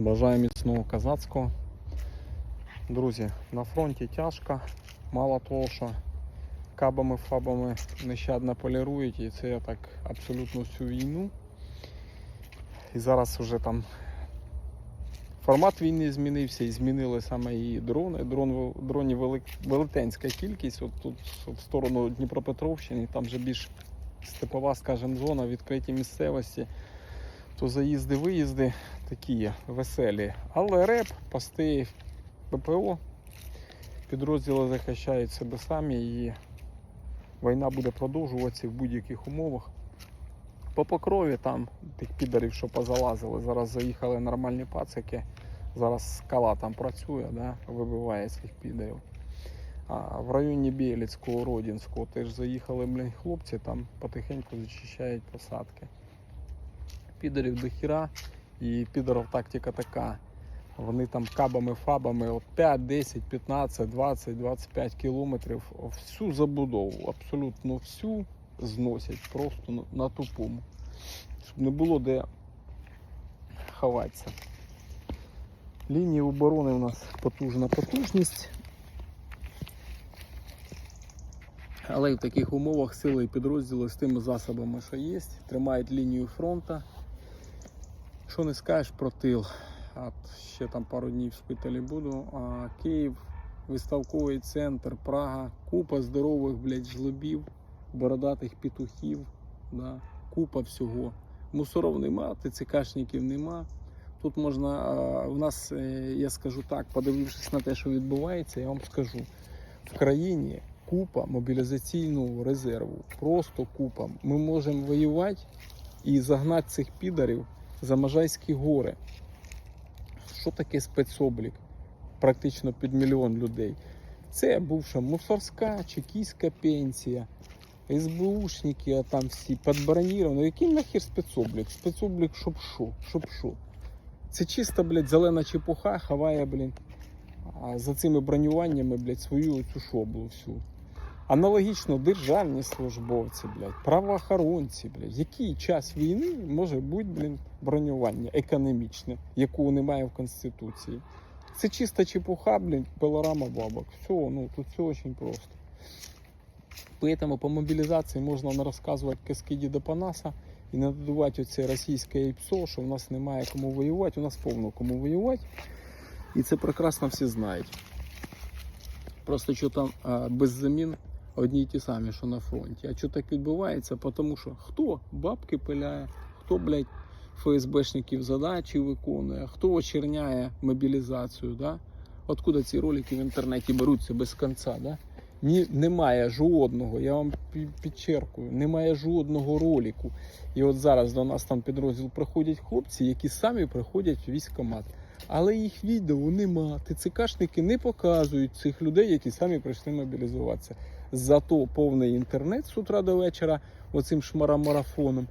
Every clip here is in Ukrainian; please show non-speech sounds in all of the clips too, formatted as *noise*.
Бажаю міцного казацького. Друзі, на фронті тяжко. Мало того, що кабами, фабами нещадно полірують, і це я так абсолютно всю війну. І зараз вже там формат війни змінився і змінили саме і дрони. Дрон, дронів велик, велетенська кількість. От тут в сторону Дніпропетровщини, там вже більш степова, скажімо, зона, відкриті місцевості то заїзди, виїзди такі веселі. Але реп, пости ППО, підрозділи захищають себе самі і війна буде продовжуватися в будь-яких умовах. По покрові там тих підарів, що позалазили, зараз заїхали нормальні пацики. Зараз скала там працює, да, вибиває цих підарів. А в районі Біліцького, Родінського теж заїхали блін, хлопці, там потихеньку зачищають посадки підерів до хіра, і підерів тактика така. Вони там кабами, фабами от 5, 10, 15, 20, 25 кілометрів всю забудову, абсолютно всю зносять просто на тупому. Щоб не було де ховатися. Лінії оборони у нас потужна потужність. Але в таких умовах сили і підрозділи з тими засобами, що є, тримають лінію фронту. Що не скажеш про тил? От ще там пару днів в шпиталі буду. А Київ, виставковий центр, Прага, купа здорових блядь, жлобів, бородатих петухів, да, купа всього. Мусоров нема, ТЦКшників нема. Тут можна, а, в нас, е, я скажу так, подивившись на те, що відбувається, я вам скажу, в країні купа мобілізаційного резерву. Просто купа. Ми можемо воювати і загнати цих підарів за Можайські гори. Що таке спецоблік? Практично під мільйон людей. Це бувша мусорська, чекійська пенсія, СБУшники, а там всі підброніровані. Який нахер спецоблік? Спецоблік, щоб що? Щоб що? Це чисто, блядь, зелена чепуха, ховає, блін, за цими бронюваннями, блядь, свою цю шоблу всю. Аналогічно державні службовці, блядь, правоохоронці, блядь. Який час війни може бути, блін, бронювання економічне, якого немає в Конституції? Це чиста чепуха, блін, пилорама бабок. Все, ну тут все дуже просто. Поэтому по мобілізації можна не розказувати казки Діда Панаса і не додавати оце російське ІПСО, що в нас немає кому воювати, у нас повно кому воювати. І це прекрасно всі знають. Просто що там без замін одні й ті самі, що на фронті. А що так відбувається? Тому що хто бабки пиляє, хто, блядь, ФСБшників задачі виконує, хто очерняє мобілізацію, да? Откуда ці ролики в інтернеті беруться без кінця, да? Ні, немає жодного, я вам підчеркую, немає жодного ролику. І от зараз до нас там підрозділ приходять хлопці, які самі приходять в військкомат. Але їх відео нема. ТЦКшники не показують цих людей, які самі прийшли мобілізуватися. Зато повний інтернет з утра до вечора оцим шмарамарафоном.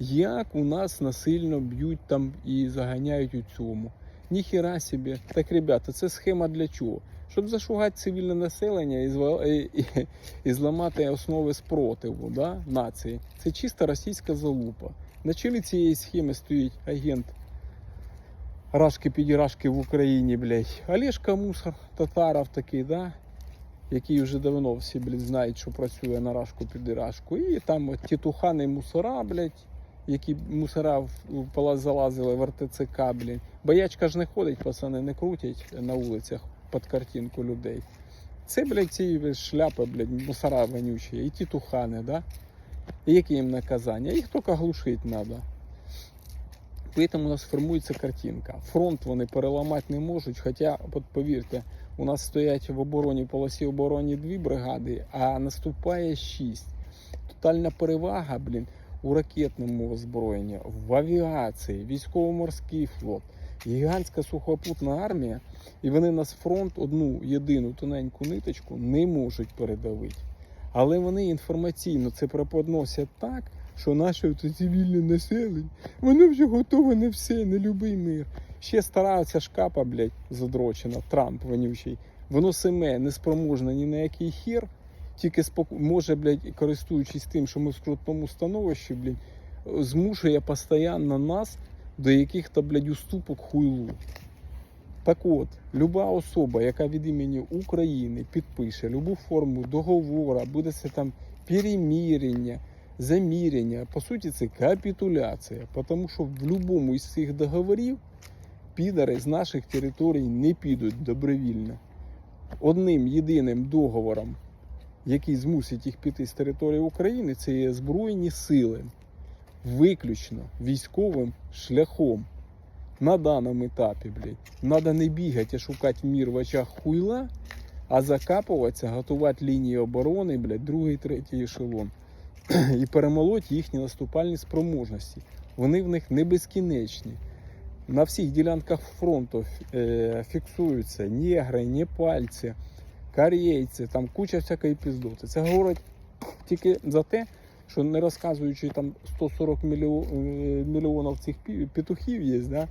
Як у нас насильно б'ють там і заганяють у цьому. Ніхіра собі. Так, ребята, це схема для чого? Щоб зашугати цивільне населення і, і, і, і зламати основи спротиву да, нації. Це чиста російська залупа. На чолі цієї схеми стоїть агент Рашки підірашки в Україні, блядь. Олешка Мусор, татаров такий, да? Який вже давно всі, блядь, знають, що працює на рашку підірашку. І там от тітухани мусора, блядь, які мусора в- в залазили в РТЦК, блядь. Боячка ж не ходить, пацани, не крутять на вулицях під картинку людей. Це, блядь, ці шляпи, блядь, мусора вонючі, і тітухани, да? І яке їм наказання? Їх тільки глушити треба. Поэтому у нас формується картинка. Фронт вони переламати не можуть. Хоча, от повірте, у нас стоять в обороні полосі обороні дві бригади, а наступає шість. Тотальна перевага, блін, у ракетному озброєнні, в авіації, військово-морський флот, гігантська сухопутна армія, і вони нас фронт одну єдину тоненьку ниточку не можуть передавити. Але вони інформаційно це преподносять так, що наше цивільне населення, воно вже готове на все, на любий мир. Ще стараються шкапа, блядь, задрочена, Трамп вонючий. Воно саме не спроможне ні на який хір, тільки може, блядь, користуючись тим, що ми в скрутному становищі, блядь, змушує постійно нас до яких-то, блядь, уступок хуйлу. Так от, люба особа, яка від імені України підпише любу форму договора, буде це там перемірення, замірення, по суті, це капітуляція. Тому що в будь-якому із цих договорів підари з наших територій не підуть добровільно. Одним єдиним договором, який змусить їх піти з території України, це є Збройні сили, виключно військовим шляхом. На даному етапі, блядь, треба не бігати, а шукати мір в очах хуйла, а закапуватися, готувати лінії оборони, блядь, другий, третій ешелон. *clears throat* І перемолоть їхні наступальні спроможності. Вони в них не безкінечні. На всіх ділянках фронту е, фіксуються негри, непальці, корейці, там куча всякої піздоти. Це говорить тільки за те, що не розказуючи там 140 е, мільйонів цих петухів є, да?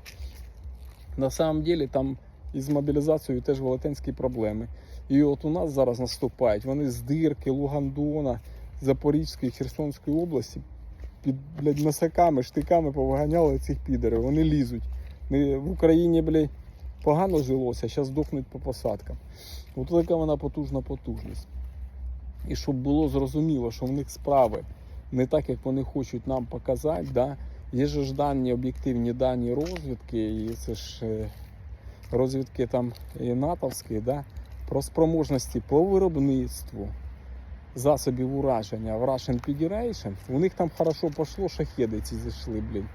на самом деле там із мобілізацією теж велетенські проблеми. І от у нас зараз наступають вони з Дирки, Лугандона, Запорізької, Херсонської області під блядь, носаками, штиками повиганяли цих підерів. Вони лізуть. В Україні, блядь, погано жилося, зараз здохнуть по посадкам. От така вона потужна потужність. І щоб було зрозуміло, що в них справи не так, як вони хочуть нам показати. Да? Є ж дані, об'єктивні дані розвідки, і це ж е, розвідки там і натовські, да? про спроможності по виробництву засобів ураження в Russian Federation. У них там хорошо пішло, шахеди ці зайшли, блін.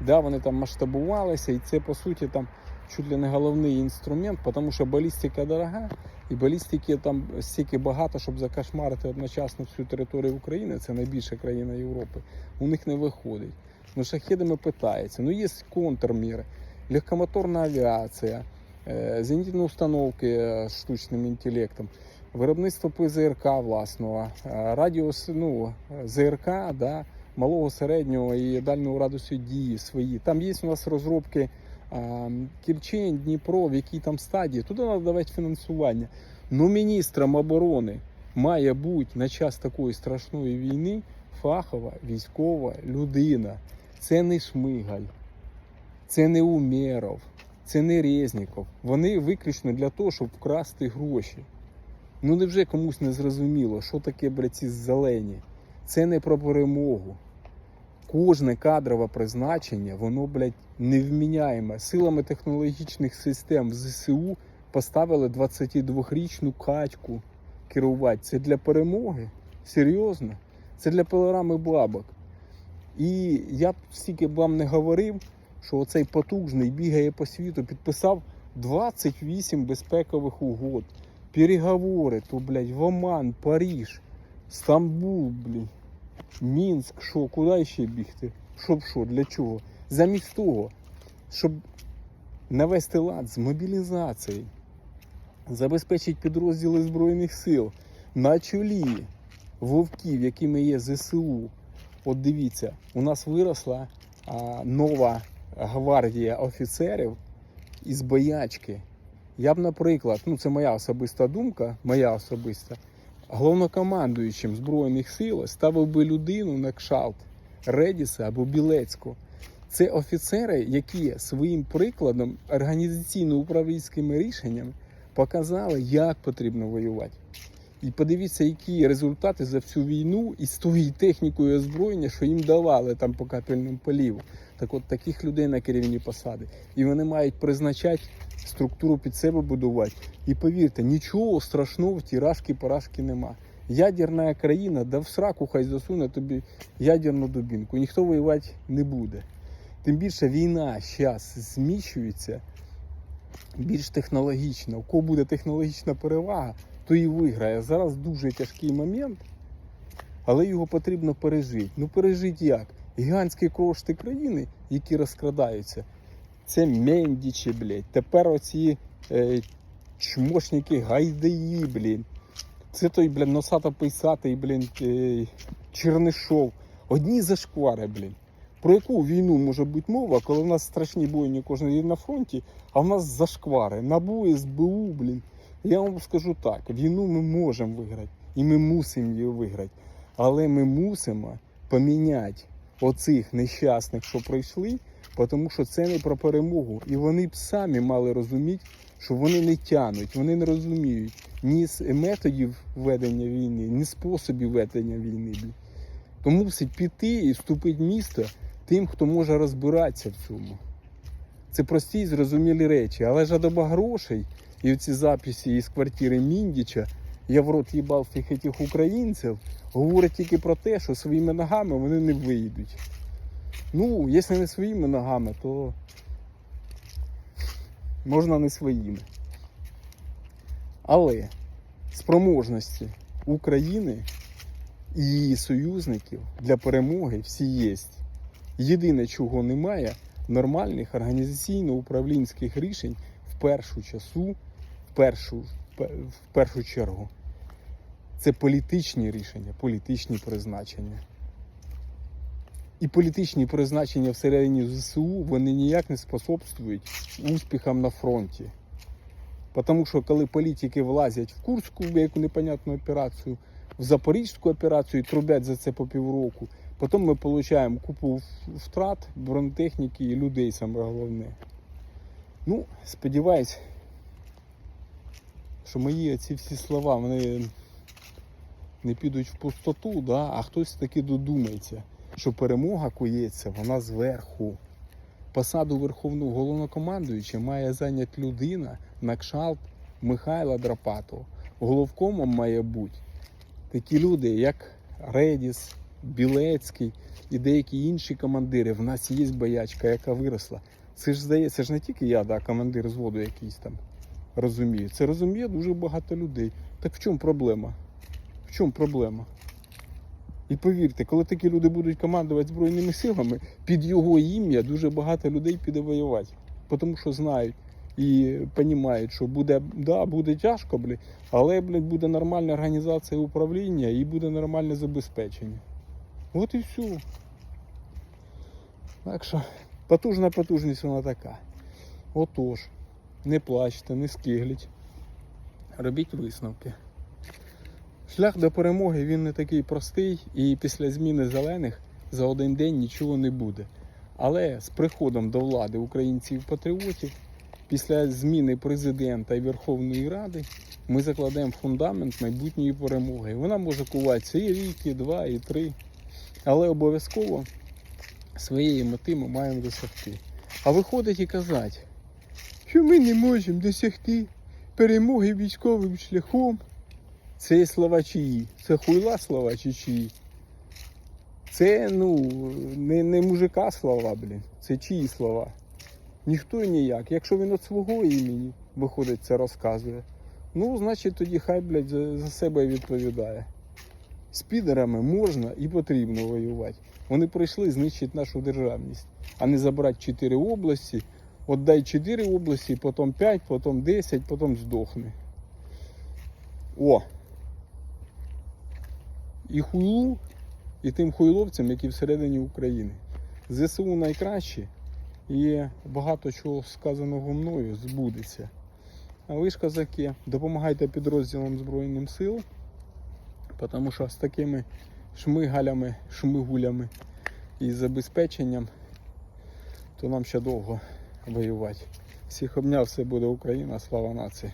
Да, вони там масштабувалися, і це по суті там чуть ли не головний інструмент, тому що балістика дорога, і балістики там стільки багато, щоб закошмарити одночасно всю територію України, це найбільша країна Європи. У них не виходить. Ну, шахедами питаються. Ну, є контрміри, легкомоторна авіація, е, зенітні установки е, з штучним інтелектом, виробництво ПЗРК власного, е, радіус, ну, ЗРК, да, малого, середнього і дальнього радусу дії свої. Там є у нас розробки а, Кільчень, Дніпро, в якій там стадії. Туди треба давати фінансування. Ну, міністром оборони має бути на час такої страшної війни фахова військова людина. Це не Шмигаль, це не Умєров, це не Резніков. Вони виключно для того, щоб вкрасти гроші. Ну невже комусь не зрозуміло, що таке блядь, ці зелені? Це не про перемогу. Кожне кадрове призначення, воно, блядь, невміняєме. Силами технологічних систем ЗСУ поставили 22-річну качку керувати. Це для перемоги? Серйозно? Це для пилорами бабок. І я б стільки б вам не говорив, що оцей потужний бігає по світу, підписав 28 безпекових угод, переговори, то, блядь, в Оман, Париж, Стамбул, блядь, Мінськ, що, куди ще бігти? Щоб що, для чого? Замість того, щоб навести лад з мобілізацією, забезпечити підрозділи Збройних сил на чолі вовків, якими є ЗСУ. От дивіться, у нас виросла а, нова гвардія офіцерів із боячки. Я б, наприклад, ну це моя особиста думка, моя особиста, головнокомандуючим Збройних сил ставив би людину на кшалт Редіса або Білецького. Це офіцери, які своїм прикладом організаційно-управлінськими рішеннями показали, як потрібно воювати. І подивіться, які результати за всю війну і з тою технікою озброєння, що їм давали там по капельному поліву. Так от таких людей на керівні посади. І вони мають призначати структуру під себе будувати. І повірте, нічого страшного в тіражки поражки нема. Ядерна країна, да в сраку хай засуне тобі ядерну дубінку. Ніхто воювати не буде. Тим більше війна зараз зміщується більш технологічно. У кого буде технологічна перевага, то і виграє. Зараз дуже тяжкий момент, але його потрібно пережити. Ну пережити як? Гігантські кошти країни, які розкрадаються, це мендічі, блядь. Тепер оці е, чмошники гайдаї, блін. Це той, блін, носато писатий, блін, е, Чернишов. Одні зашквари, блін. Про яку війну може бути мова, коли в нас страшні бойні кожен день на фронті, а в нас зашквари. НАБУ, СБУ, блін. Я вам скажу так: війну ми можемо виграти, і ми мусимо її виграти. Але ми мусимо поміняти оцих нещасних, що пройшли, тому що це не про перемогу. І вони б самі мали розуміти, що вони не тянуть, вони не розуміють ні методів ведення війни, ні способів ведення війни. блін. То мусить піти і вступити в місто тим, хто може розбиратися в цьому. Це прості і зрозумілі речі, але жадоба грошей і ці записи із квартири Міндіча, я в рот їбав тих этих українців, говорять тільки про те, що своїми ногами вони не вийдуть. Ну, якщо не своїми ногами, то можна не своїми. Але спроможності України і її союзників для перемоги всі є. Єдине, чого немає, нормальних організаційно-управлінських рішень в першу часу, в першу, в першу чергу. Це політичні рішення, політичні призначення. І політичні призначення всередині ЗСУ вони ніяк не способствують успіхам на фронті. Тому що коли політики влазять в Курську в яку непонятну операцію, в Запорізьку операцію і трубять за це по півроку, потім ми отримуємо купу втрат бронетехніки і людей саме головне. Ну, сподіваюсь, що мої ці всі слова вони не підуть в пустоту, да? а хтось таки додумається, що перемога кується, вона зверху. Посаду Верховного головнокомандуюча має зайняти людина на кшалт Михайла Драпатова. Головкомом має бути такі люди, як Редіс, Білецький і деякі інші командири. В нас є боячка, яка виросла. Це ж здається, ж не тільки я, да, командир зводу якийсь там розумію. Це розуміє дуже багато людей. Так в чому проблема? В чому проблема? І повірте, коли такі люди будуть командувати Збройними силами, під його ім'я дуже багато людей піде воювати. Тому що знають і розуміють, що буде, да, буде тяжко, блі, але блядь, буде нормальна організація управління і буде нормальне забезпечення. От і все. Так що потужна потужність вона така. Отож, не плачте, не скигліть. Робіть висновки. Шлях до перемоги він не такий простий, і після зміни зелених за один день нічого не буде. Але з приходом до влади українців-патріотів, після зміни президента і Верховної Ради, ми закладемо фундамент майбутньої перемоги. Вона може куватися і рік, і два, і три. Але обов'язково своєї мети ми маємо досягти. А виходить і казати, що ми не можемо досягти перемоги військовим шляхом. Це слова чиї? Це хуйла слова чи чиї? Це, ну, не, не мужика слова, блін. Це чиї слова? Ніхто і ніяк. Якщо він від свого імені виходить, це розказує, ну, значить тоді хай, блядь, за, за себе відповідає. З підерами можна і потрібно воювати. Вони прийшли знищити нашу державність, а не забрати 4 області. От дай 4 області, потім 5, потім 10, потім здохне. О! І хуйлу, і тим хуйловцям, які всередині України. ЗСУ найкращі і багато чого сказаного мною збудеться. А ви ж, козаки, допомагайте підрозділам Збройним сил, тому що з такими шмигалями, шмигулями і забезпеченням, то нам ще довго воювати. Всіх обняв, все буде Україна, слава нації.